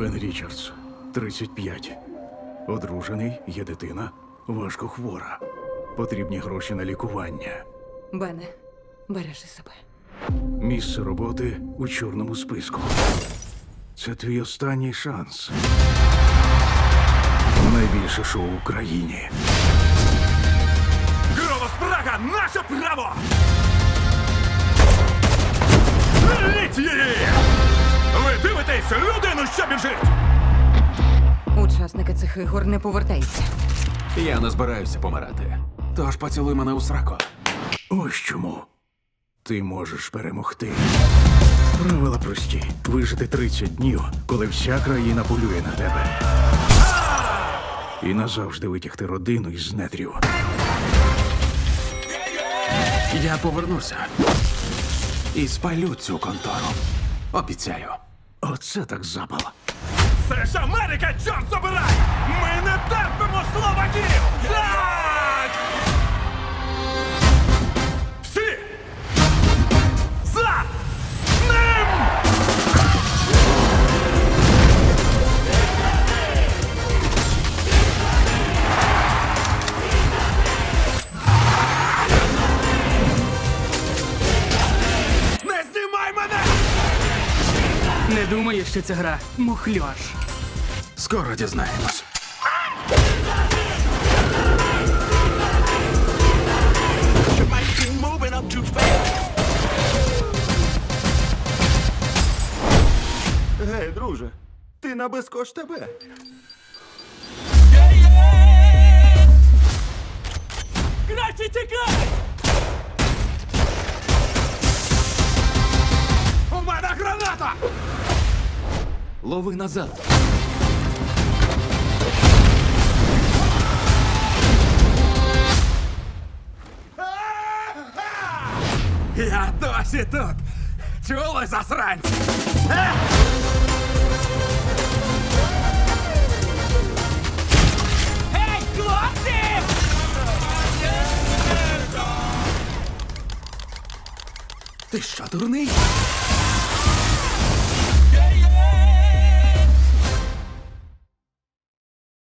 Бен Річардс, 35. Одружений, є дитина, важко хвора. Потрібні гроші на лікування. Бене, бережи себе. Місце роботи у чорному списку. Це твій останній шанс. Найбільше шоу в Україні. Голос Прага наше право! Літь її! Ви дивитесь людину, що біжить! Учасники цих ігор не повертаються. Я не збираюся помирати. Тож поцілуй мене у сраку. Ось чому. Ти можеш перемогти. Правила прості: вижити 30 днів, коли вся країна полює на тебе. І назавжди витягти родину із нетрів. Я повернуся. І спалю цю контору. Обіцяю. Оце так запало. Це ж Америка, чорт забирай! Ми не терпимо словаків! Не думаю, що ця гра мухльош. Скоро дізнаємось. Гей, друже, ти на безкош тебе. Лови назад. Я досі тут! Чули, засранці? Гей, хлопці! Ти що, дурний?